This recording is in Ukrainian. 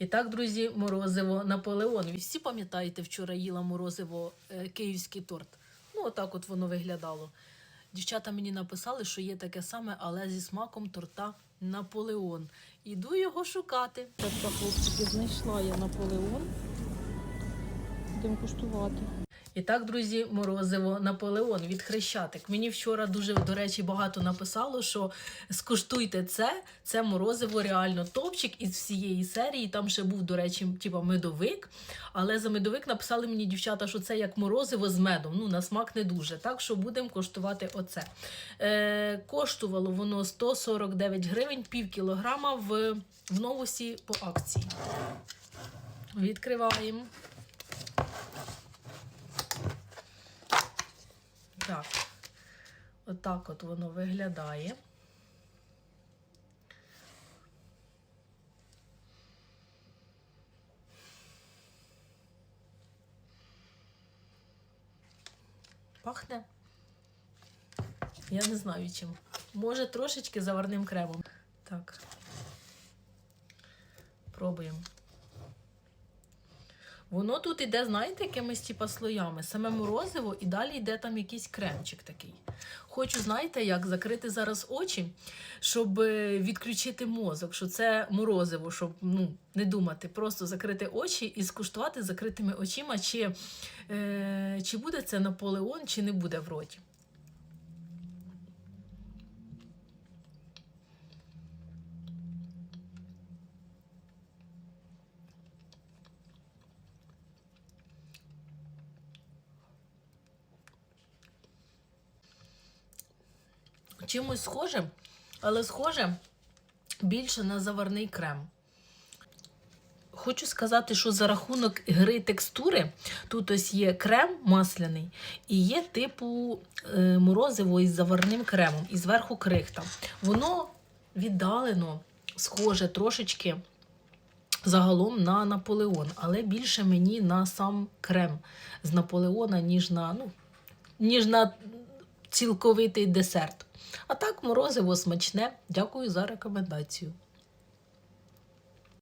І так, друзі, морозиво Наполеон. Всі пам'ятаєте, вчора їла морозиво е, київський торт. Ну, отак от воно виглядало. Дівчата мені написали, що є таке саме, але зі смаком торта Наполеон. Іду його шукати. Так, хлопчики, знайшла я Наполеон. Будемо куштувати. І так, друзі, морозиво Наполеон від Хрещатик. Мені вчора дуже, до речі, багато написало, що скуштуйте це. Це морозиво реально топчик із всієї серії. Там ще був, до речі, типа медовик. Але за медовик написали мені дівчата, що це як морозиво з медом. Ну, на смак не дуже. Так що будемо коштувати оце. Е, коштувало воно 149 гривень, пів кілограма в, в новусі по акції. Відкриваємо. Так. Отак от воно виглядає. Пахне. Я не знаю чим. Може, трошечки заварним кремом. Так. Пробуємо. Воно тут іде, знаєте, якимись типа слоями. Саме морозиво і далі йде там якийсь кремчик такий. Хочу, знаєте, як закрити зараз очі, щоб е, відключити мозок, що це морозиво, щоб ну, не думати, просто закрити очі і скуштувати закритими очима, чи, е, чи буде це Наполеон, чи не буде в роті. Чимось схоже, але схоже більше на заварний крем. Хочу сказати, що за рахунок гри текстури тут ось є крем масляний і є типу е, морозиво із заварним кремом, і зверху крихта. Воно віддалено схоже трошечки загалом на Наполеон, але більше мені на сам крем з Наполеона, ніж на, ну, ніж на цілковитий десерт. А так, морозиво смачне. Дякую за рекомендацію.